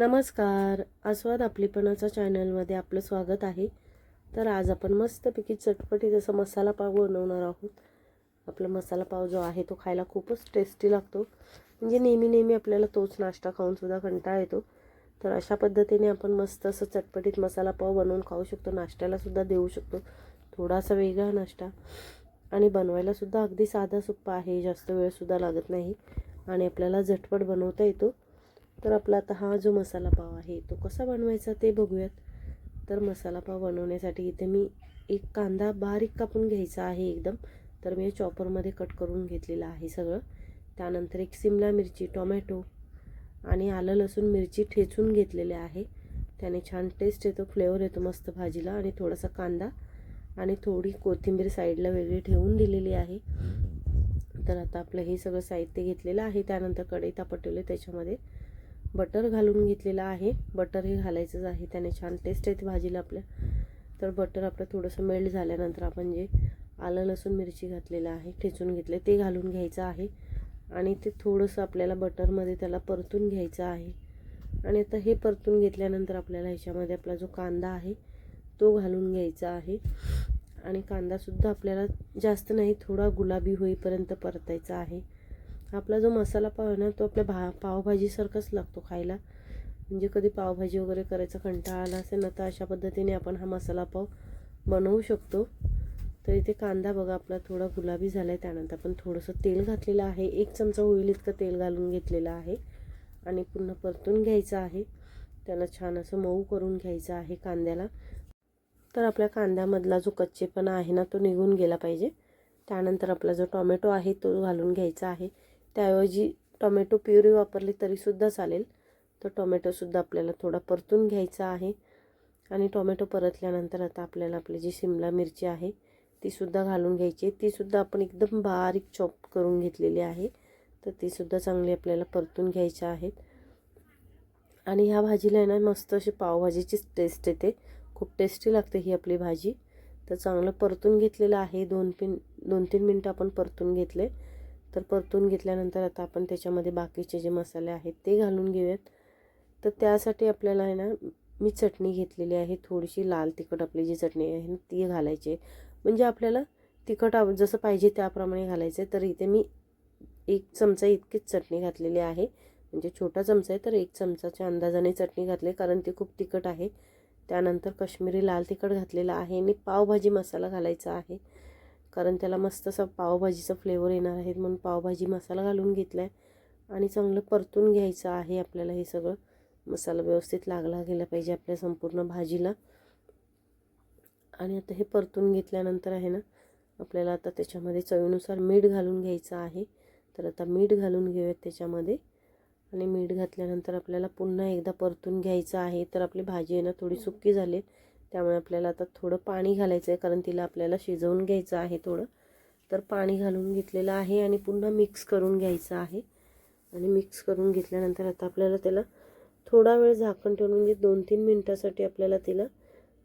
नमस्कार. आस्वाद आपलीपणाचा चॅनलमध्ये आपलं स्वागत आहे. तर आज आपण मस्तपैकी चटपटीत जसं मसाला पाव बनवणार आहोत. आपला मसाला पाव जो आहे तो खायला खूपच टेस्टी लागतो. म्हणजे नेहमी नेहमी आपल्याला तोच नाश्ता खाऊनसुद्धा कंटाळा येतो. तर अशा पद्धतीने आपण मस्त असं चटपटीत मसाला पाव बनवून खाऊ शकतो. नाश्त्यालासुद्धा देऊ शकतो. थोडासा वेगळा नाश्ता. आणि बनवायलासुद्धा अगदी साधा सोप्पा आहे. जास्त वेळसुद्धा लागत नाही. आणि आपल्याला झटपट बनवता येतो. तर आपला आता हा जो मसाला पाव आहे तो कसा बनवायचा ते बघूयात. तर मसाला पाव बनवण्यासाठी इथे मी एक कांदा बारीक कापून घ्यायचा आहे एकदम. तर मी चॉपरमध्ये कट करून घेतलेला आहे सगळं. त्यानंतर एक सिमला मिरची टोमॅटो आणि आलं लसूण मिरची ठेचून घेतलेले आहे. त्याने छान टेस्ट येतो फ्लेवर येतो मस्त भाजीला आणि थोडासा कांदा आणि थोडी कोथिंबीर साईडला वेगळी ठेवून दिलेली आहे. तर आता आपलं हे सगळं साहित्य घेतलेलं आहे. त्यानंतर कढई तापटवले त्याच्यामध्ये बटर घालून घेतलेलं आहे. बटर हे घालायचंच आहे. त्याने छान टेस्ट येते भाजीला आपल्या. तर बटर आपलं थोडंसं मेल्ट झाल्यानंतर आपण जे आलं लसूण मिरची घातलेलं आहे ठेचून घेतले ते घालून घ्यायचं आहे. आणि ते थोडंसं आपल्याला बटरमध्ये त्याला परतून घ्यायचं आहे. आणि आता हे परतून घेतल्यानंतर आपल्याला ह्याच्यामध्ये आपला जो कांदा आहे तो घालून घ्यायचा आहे. आणि कांदासुद्धा आपल्याला जास्त नाही थोडा गुलाबी होईपर्यंत परतायचा आहे. आपला जो मसाला पाव आहे ना तो आपल्या भा पावभाजीसारखाच लागतो खायला. म्हणजे कधी पावभाजी वगैरे करायचा कंटाळा आला असेल ना तर अशा पद्धतीने आपण हा मसाला पाव बनवू शकतो. तर इथे कांदा बघा आपला थोडा गुलाबी झाला आहे त्यानंतर आपण थोडंसं तेल घातलेलं आहे. एक चमचा होईल इतकं तेल घालून घेतलेलं आहे. आणि पुन्हा परतून घ्यायचं आहे. त्याला छान असं मऊ करून घ्यायचं आहे कांद्याला. तर आपल्या कांद्यामधला जो कच्चेपणा आहे ना तो निघून गेला पाहिजे. त्यानंतर आपला जो टॉमॅटो आहे तो घालून घ्यायचा आहे. त्याऐवजी टोमॅटो प्युरी वापरली तरीसुद्धा चालेल. तर टोमॅटोसुद्धा आपल्याला थोडा परतून घ्यायचा आहे. आणि टोमॅटो परतल्यानंतर आता आपल्याला आपली जी शिमला मिरची आहे तीसुद्धा घालून घ्यायची तीसुद्धा आपण एकदम बारीक चॉप करून घेतलेली आहे. तर तीसुद्धा चांगली आपल्याला परतून घ्यायच्या आहेत. आणि ह्या भाजीला आहे ना मस्त अशी पावभाजीचीच टेस्ट येते. खूप टेस्टी लागते ही आपली भाजी. तर चांगलं परतून घेतलेलं आहे. दोन पिन दोन तीन मिनटं आपण परतून घेतले. तर परतून घेतल्यानंतर आता आपण त्याच्यामध्ये बाकीचे जे मसाले आहेत ते घालून घेऊयात. तर त्यासाठी आपल्याला आहे ना मी चटणी घेतलेली आहे थोडीशी लाल तिखट आपली जी चटणी आहे ना ती घालायची. म्हणजे आपल्याला तिखट जसं पाहिजे त्याप्रमाणे घालायचं आहे तर इथे मी एक चमचा इतकीच चटणी घातलेली आहे. म्हणजे छोटा चमचा आहे तर एक चमचाच्या अंदाजाने चटणी घातली कारण ती खूप तिखट आहे. त्यानंतर कश्मीरी लाल तिखट घातलेलं आहे आणि पावभाजी मसाला घालायचा आहे. कारण त्याला मस्त असा पावभाजीचा फ्लेवर येणार आहे म्हणून पावभाजी मसाला घालून घेतला आहे आणि चांगलं परतून घ्यायचं आहे आपल्याला हे सगळं. मसाला व्यवस्थित लागला गेला पाहिजे आपल्या संपूर्ण भाजीला. आणि आता हे परतून घेतल्यानंतर आहे ना आपल्याला आता त्याच्यामध्ये चवीनुसार मीठ घालून घ्यायचं आहे. तर आता मीठ घालून घेऊयात त्याच्यामध्ये. आणि मीठ घातल्यानंतर आपल्याला पुन्हा एकदा परतून घ्यायचं आहे. तर आपली भाजी आहे ना थोडी सुकी झाली. त्यामुळे आपल्याला आता थोडं पाणी घालायचं आहे कारण तिला आपल्याला शिजवून घ्यायचं आहे थोडं. तर पाणी घालून घेतलेलं आहे आणि पुन्हा मिक्स करून घ्यायचं आहे. आणि मिक्स करून घेतल्यानंतर आता आपल्याला त्याला थोडा वेळ झाकण ठेवून म्हणजे दोन तीन मिनटासाठी आपल्याला तिला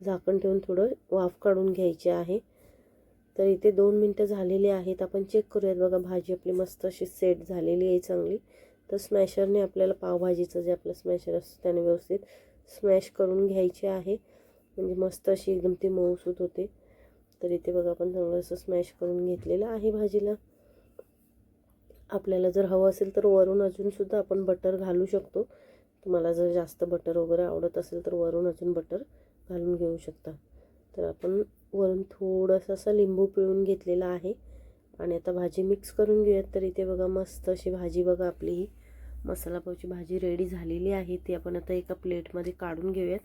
झाकण ठेवून थोडं वाफ काढून घ्यायचे आहे. तर इथे दोन मिनटं झालेली आहेत. आपण चेक करूयात बघा भाजी आपली मस्त अशी सेट झालेली आहे चांगली. तर स्मॅशरने आपल्याला पावभाजीचं जे आपलं स्मॅशर असतं त्याने व्यवस्थित स्मॅश करून घ्यायचे आहे. म्हणजे मस्त अशी एकदम ती मऊसूत होते. तर इथे बघा आपण चांगलं असं स्मॅश करून घेतलेलं आहे भाजीला. आपल्याला जर हवं असेल तर वरून अजूनसुद्धा आपण बटर घालू शकतो. तुम्हाला जर जास्त बटर वगैरे आवडत असेल तर वरून अजून बटर घालून घेऊ शकता. तर आपण वरून थोडंसं असं लिंबू पिळून घेतलेला आहे. आणि आता भाजी मिक्स करून घेऊयात. तर इथे बघा मस्त अशी भाजी बघा आपली ही. मसाला पावची भाजी रेडी झालेली आहे. ती आपण आता एका प्लेटमध्ये काढून घेऊयात.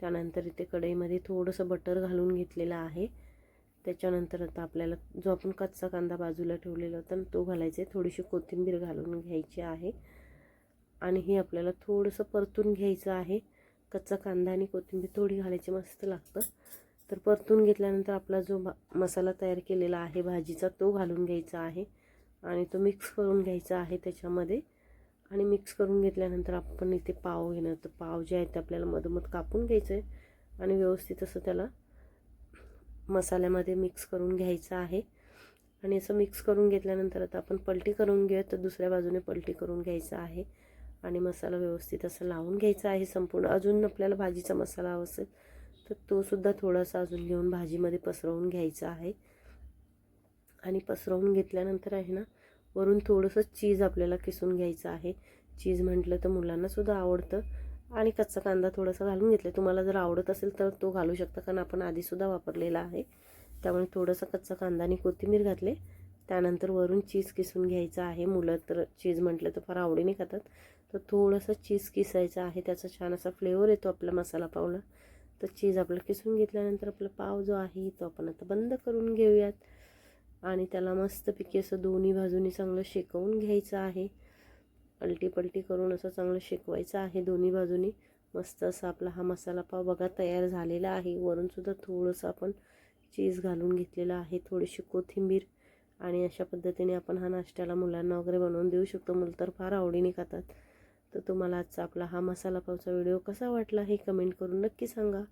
त्यानंतर इथे कढईमध्ये थोडंसं बटर घालून घेतलेलं आहे. त्याच्यानंतर आता आपल्याला जो आपण कच्चा कांदा बाजूला ठेवलेला होता तो घालायचा आहे. थोडीशी कोथिंबीर घालून घ्यायची आहे. आणि हे आपल्याला थोडंसं परतून घ्यायचं आहे. कच्चा कांदा आणि कोथिंबीर थोडी घालायची मस्त लागतं. तर परतून घेतल्यानंतर आपला जो मसाला तयार केलेला आहे भाजीचा तो घालून घ्यायचा आहे. आणि तो मिक्स करून घ्यायचा आहे त्याच्यामध्ये. आणि मिक्स करून घेतल्यानंतर आपण इथे पाव घेणार. तर पाव जे आहे ते आपल्याला मधोमध कापून घ्यायचं आहे आणि व्यवस्थित असं त्याला मसाल्यामध्ये मिक्स करून घ्यायचं आहे. आणि असं मिक्स करून घेतल्यानंतर आता आपण पलटी करून घेऊया तर दुसऱ्या बाजूने पलटी करून घ्यायचं आहे. आणि मसाला व्यवस्थित असा लावून घ्यायचा आहे संपूर्ण. अजून आपल्याला भाजीचा मसाला हवा असेल तर तोसुद्धा थोडासा अजून घेऊन भाजीमध्ये पसरवून घ्यायचा आहे. आणि पसरवून घेतल्यानंतर आहे ना वरून थोडंसं चीज आपल्याला किसून घ्यायचं आहे. चीज म्हटलं तर मुलांनासुद्धा आवडतं. आणि कच्चा कांदा थोडासा घालून घेतला. तुम्हाला जर आवडत असेल तर तो घालू शकता कारण आपण आधीसुद्धा वापरलेला आहे. त्यामुळे थोडासा कच्चा कांदा आणि कोथिंबीर घातले. त्यानंतर वरून चीज किसून घ्यायचं आहे. मुलं तर चीज म्हटलं तर फार आवडीने खातात. तर थोडंसं चीज किसायचं आहे. त्याचा छान असा फ्लेवर येतो आपला मसाला पावला. तर चीज आपलं किसून घेतल्यानंतर आपला पाव जो आहे तो आपण आता बंद करून घेऊयात. आणि त्याला मस्तपैकी असं दोन्ही बाजूनी चांगलं शेकवून घ्यायचं आहे. अलटीपलटी करून असं चांगलं शेकवायचं आहे दोन्ही बाजूनी. मस्त असा आपला हा मसाला पाव बघा तयार झालेला आहे. वरूनसुद्धा थोडंसं आपण चीज घालून घेतलेलं आहे थोडीशी कोथिंबीर. आणि अशा पद्धतीने आपण हा नाश्त्याला मुलांना वगैरे बनवून देऊ शकतो. मुलं तर फार आवडीने खातात. तर तुम्हाला आजचा आपला हा मसाला पावचा व्हिडिओ कसा वाटला हे कमेंट करून नक्की सांगा.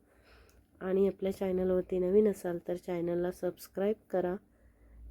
आणि आपल्या चॅनलवरती नवीन असाल तर चॅनलला सबस्क्राईब करा.